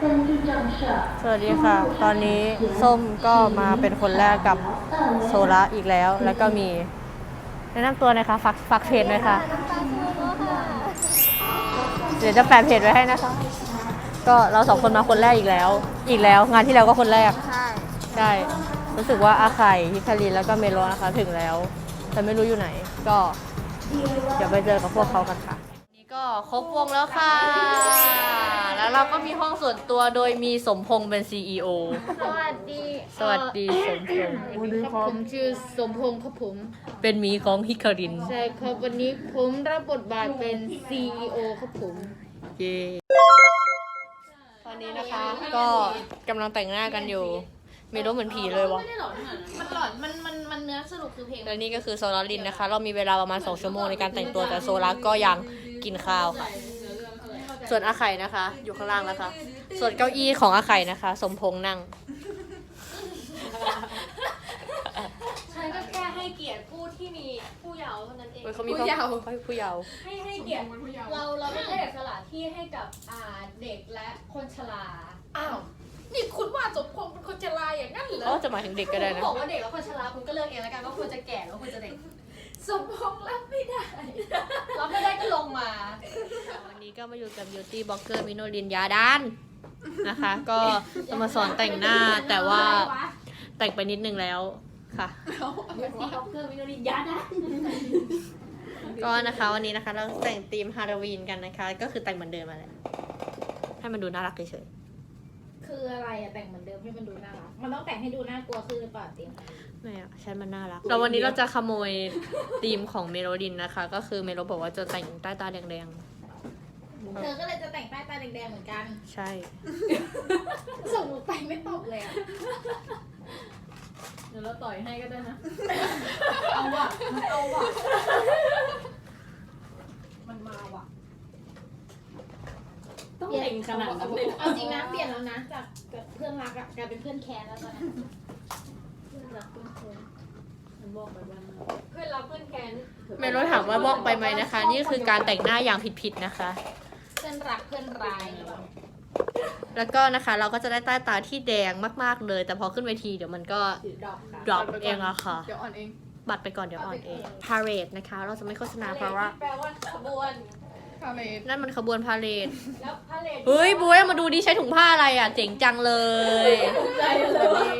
สวัสดีค่ะ ตอนนี้ส้มก็มาเป็นคนแรกกับโซละอีกแล้ว แล้วก็มีแนะนำตัวหนะคะฝากฝากเพจหน่อยค่ะ เดี๋ยวจะแปะเพจไว้ให้นะคะ ก็เราสองคนมาคนแรกอีกแล้ว อีกแล้ว งานที่แล้วก็คนแรก ใช่ใช่รู้สึกว่าอาไข่ฮิคารินแล้วก็เมโลนะคะถึงแล้ว แต่ไม่รู้อยู่ไหน ก็เดี๋ยวไปเจอกับพวกเขากันค่ะ ก็ครบวงแล้วค่ะ แล้วเราก็มีห้องส่วนตัวโดยมีสมพงษ์เป็น CEO สวัสดีสวัสดีสมพงษ์สวัสดีครับผมชื่อสมพงษ์ครับผม เป็นหมีของฮิคาริน ใช่ครับ วันนี้ผมรับบทบาทเป็น CEO ครับผม เย้ตอนนี้นะคะ ก็กำลังแต่งหน้ากันอยู่เมโลเหมือนผีเลยวะไม่ได้หลอนขนาดนั้นมันหลอนมันมันมันเนื้อสรุปคือเพลง แล้วนี่ก็คือโซลารินนะคะ เรามีเวลาประมาณ 2 ชั่วโมงในการแต่งตัวแต่โซลาก็ยัง กินข้าวค่ะ ส่วนอาไข่นะคะ อยู่ข้างล่างนะคะส่วนเก้าอี้ของอาไข่นะคะ สมพงษ์นั่ง ฉันก็แค่ให้เกียรติผู้ที่มีผู้เยาว์เท่านั้นเองเฮ้ยเขามีผู้เยาว์ผู้เยาว์ให้ให้เกียรติเราเราไม่ได้สละที่ให้กับอ่าเด็กและคนชราอ้าวนี่คุณว่าสมพงษ์เป็นคนชราอย่างนั้นเหรเขาอจะหมายถึงเด็กก็ได้นะ บอกว่าเด็กและคนชราคุณก็เลือกเองแล้วกันว่าคุณจะแก่หรือว่าคุณจะเด็ก สมพงษ์รับไม่ได้ รับไม่ได้ก็ลงมา วันนี้ ก็มาอยู่กับ beauty blogger มิโนลินยาดานนะคะ ก็จะมาสอนแต่งหน้าแต่ว่าแต่งไปนิดนึงแล้วค่ะซีบ็อกเกอร์วิโนริยานะก็นะคะวันนี้นะคะเราแต่งธีมฮาโลวีนกันนะคะ ก็คือแต่งเหมือนเดิมมาแหละให้มันดูน่ารักเฉยคืออะไรอะแต่งเหมือนเดิมให้มันดูน่ารักมันต้องแต่งให้ดูน่ากลัวขึ้นหรือเปล่าติมๆไม่อะฉันมันน่ารักแล้ววันนี้เราจะขโมยธีมของเมโลดินนะคะ ก็คือเมโลบอกว่าจะแต่งใต้ตาแดง เธอก็เลยจะแต่งใต้ตาแดงๆเหมือนกันๆใช่ ส่งหนูไปไม่ตอบเลยอะเดี๋ยวเราต่อยให้ก็ได้นะ เอาว่ะมันเอาว่ะ มันมาว่ะ ต้องเด็กขนาดนั้นเลยเอาจริงนะเปลี่ยนแล้วนะจากจากเพื่อนรักอะกลายเป็นเพื่อนแค้นแล้วตอนนี้เพื่อนรักเพื่อนแค้นมันบอกไปว่าเพื่อนรักเพื่อนแค้น เมโลถามว่าบอกไปไหมนะคะ นี่คือการแต่งหน้าอย่างผิดๆนะคะเพื่ อนรักเพื่อนร้ายแล้วก็นะคะเราก็จะได้ใต้ตาที่แดงมากๆเลย แต่พอขึ้นเวทีเดี๋ยวมันก็ดอกค่ะ drop เองอะค่ะ เดี๋ยวอ่อนเอง บัตรไปก่อนเดี๋ยวอ่อนเอง parade นะคะ เราจะไม่โฆษณาเพราะว่า แปลว่าขบวนพาเลทนั่นมันขบวนพาเหรดแล้วพาเลทเฮ้ยบวยเอามาดูดิใช้ถุงผ้าอะไรอะ เจ๋งจังเลยใจเลย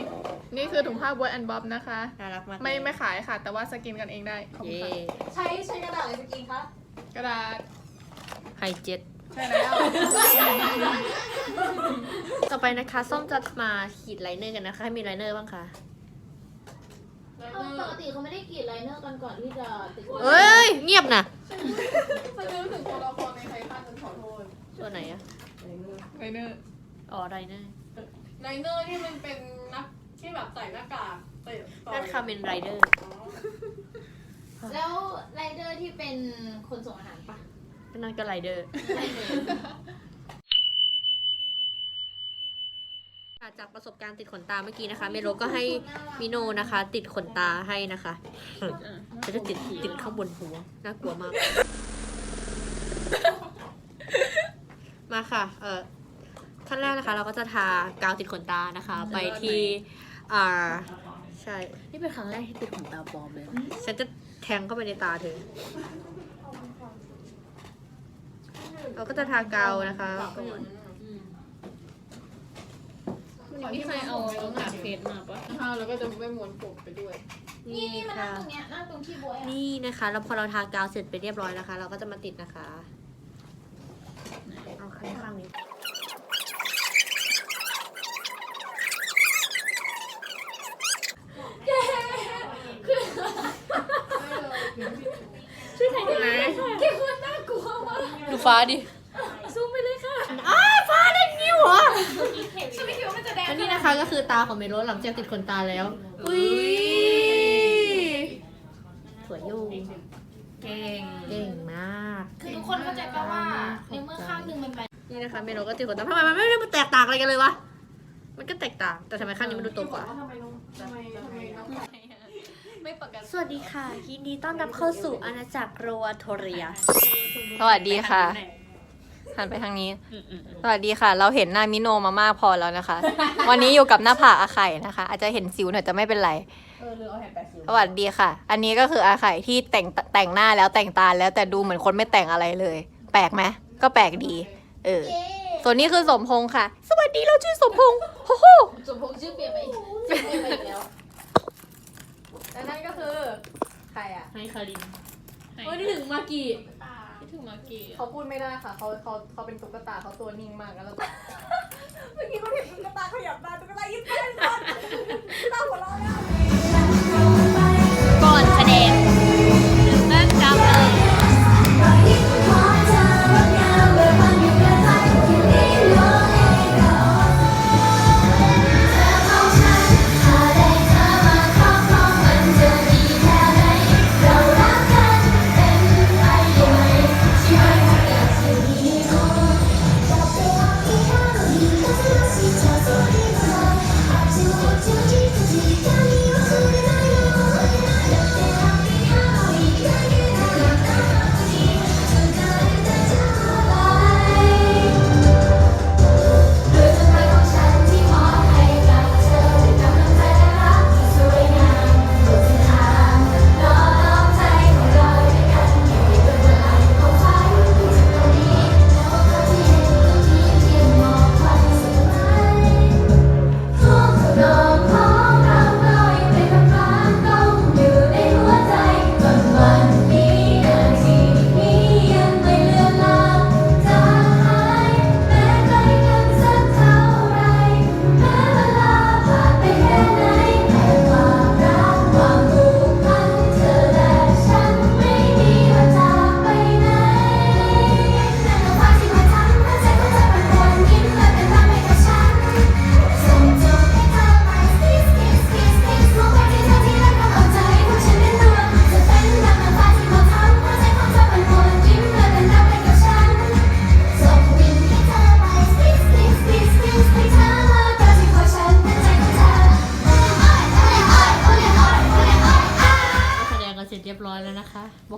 นี่คือถุงผ้าบวยแอนบ๊อบนะคะน่ารักมากไม่ไม่ขายค่ะ แต่ว่าสกินกันเองได้ขอบคุณเย่ค่ะใช้ใช้กระดาษอะไรสกรีนคะกระดาษไฮเจ็ต ใช่แล้ว ต่อไปนะคะ ส้มจะมาขีดไลเนอร์กันนะคะให้มีไลเนอร์บ้างคะเอาปกติเขาไม่ได้กรีดไลเนอร์กันก่อนที่จะติดเอ้ย เงียบนะฉันนึกถึงตัวละครในไททันฉันขอโทษตัวไหนอะไลเนอร์อ๋อไลเนอร์ไลเนอร์ที่มันเป็นนักที่แบบใส่หน้ากากใส่ต่อนั่นคาเมนไรเดอร์ แล้วไรเดอร์ที่เป็นคนส่งอาหารปะ นั่นก็ไรเดอร์จากประสบการณ์ติดขนตาเมื่อกี้นะคะ เมโลก็ให้มิโนนะคะ ติดขนตาให้นะคะจะจะติดติดข้างบนหัวน่ากลัวมาก มาค่ะ เออขั้นแรกนะคะ เราก็จะทากาวติดขนตานะคะ ไปที่อ่าใช่ นี่เป็นครั้งแรกที่ติดขนตาปลอมเลย ฉันจะแทงเข้าไปในตาเธอ เราก็จะทากาวนะคะก่อนนี่ใครเอาเอาหนาเฟซมาปะถ้าแล้วก็จะไม่ม้วนผมไปด้วย นี่นี่นี่มานั่ค่ะงตรงเนี้ยนั่งตรงที่บวยอะนี่นะคะ แล้วพอเราทากาวเสร็จไปเรียบร้อยนะคะ เราก็จะมาติดนะคะ เอาข้างข้างนี้ช่วยถ่ายได้ไหมแค่คนน่ากลัวมากดูฟ้าดิ ก็คือตาของเมโลหลังจากติดขนตาแล้ว อุ้ยสวยอยู่เก่ง เก่งมากคือทุกคนเข้าใจปะว่าในเมื่อข้างหนึ่งมันไปนี่นะคะเมโลก็ติดขนตาทำไมมันไม่ได้มันแตกต่างอะไรกันเลยวะ มันก็แตกต่าง แต่ทำไมข้างนี้มันดูโตกว่าทำไมน้องทำไมทำไมน้องไม่ปกติสวัสดีค่ะยินดีต้อนรับเข้าสู่อาณาจักรโรวาโทเรีย สวัสดีค่ะ หันไปทางนี้ สวัสดีค่ะ เราเห็นหน้ามิโนมามากพอแล้วนะคะ วันนี้อยู่กับหน้าผากอาไข่นะคะ อาจจะเห็นสิวหน่อยแต่ไม่เป็นไร เออหรือเอาแผ่นแปะสิวสวัสดีค่ะ อันนี้ก็คืออาไข่ที่แต่งแต่งหน้าแล้วแต่งตาแล้วแต่ดูเหมือนคนไม่แต่งอะไรเลย แปลกไหมก็แปลกดี เออ ส่วนนี้คือสมพงษ์ค่ะ สวัสดีเราชื่อสมพงษ์โอ้โหสมพงษ์ชื่อเปลี่ยนไปอีกชื่อเปลี่ยนไปอีกแล้วและนั่นก็คือใครอะให้คารินโอ้ยนี่ถึงมากี่คิด ถึงมากี้เขาพูดไม่ได้ค่ะเขาเขาเขาเป็นตุ๊กตาเขาตัวนิ่งมากแล้วก่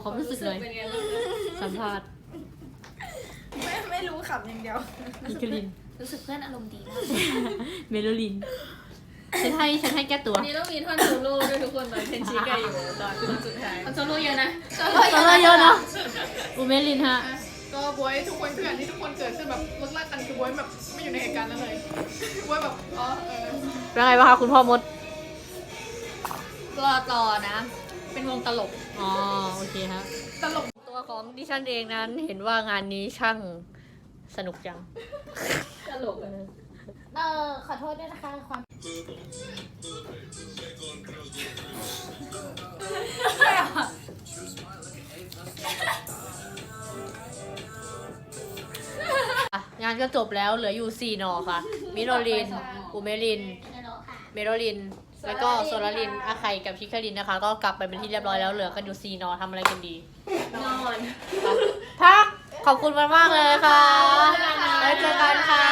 คะบอกความรู้สึกเลยเป็นไงบ้างสัมภาษณ์ไม่ไม่รู้ขำอย่างเดียวพิคลิน รู้สึกเพื่อนอารมณ์ดีมากเมโลลิน ฉันให้ฉันให้แก้ตัววันนี้ต้องมีท่อนโซโล่ด้วยทุกคนตอนเทนชิกาอยู่ตอนตอนสุดท้ายโซโล่เยอะนะตอนเราเยอะเนาะอูเมลินฮะ ก็บวยทุกคนคืออย่างที่ทุกคนเกิดขึ้นแบบเลิกลากกันคือบวยแบบไม่อยู่ในเหตุการณ์นั้นเลยบวยแบบอ๋อเออเป็นไงบ้างคะคุณพ่อมด รอต่อนะ เป็นวงตลก อ๋อ โอเคครับตลกตัวของดิฉันเองนั้นเห็นว่างานนี้ช่างสนุกจัง ตลกเออขอโทษด้วยนะคะความอะงานก็จบแล้วเหลืออยู่ 4 หนอค่ะ มิโรลินอูเมลิน เมโรลิน แล้วก็โซลาลินอาไข่กับพิคารินนะคะ ก็กลับไปเป็นที่เรียบร้อยแล้วเหลือกันอยู่4หนอทำอะไรกันดี นอนพักขอบคุณมากมากๆเลยค่ะแล้วเจอกันค่ะ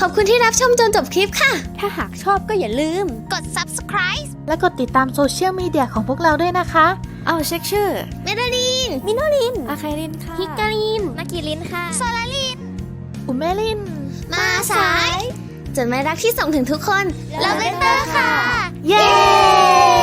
ขอบคุณที่รับชมจนจบคลิปค่ะ ถ้าหากชอบก็อย่าลืม กด subscribe และกดติดตามโซเชียลมีเดียของพวกเราด้วยนะคะ เอาเช็คชื่อ เมดาลิน มิโนลิน อาคารินค่ะฮิกาลิน นากิลินค่ะ โซลาลิน อุเมลิน มาสาย จดหมายรักที่ส่งถึงทุกคนลาเวนเตอร์ค่ะ เย้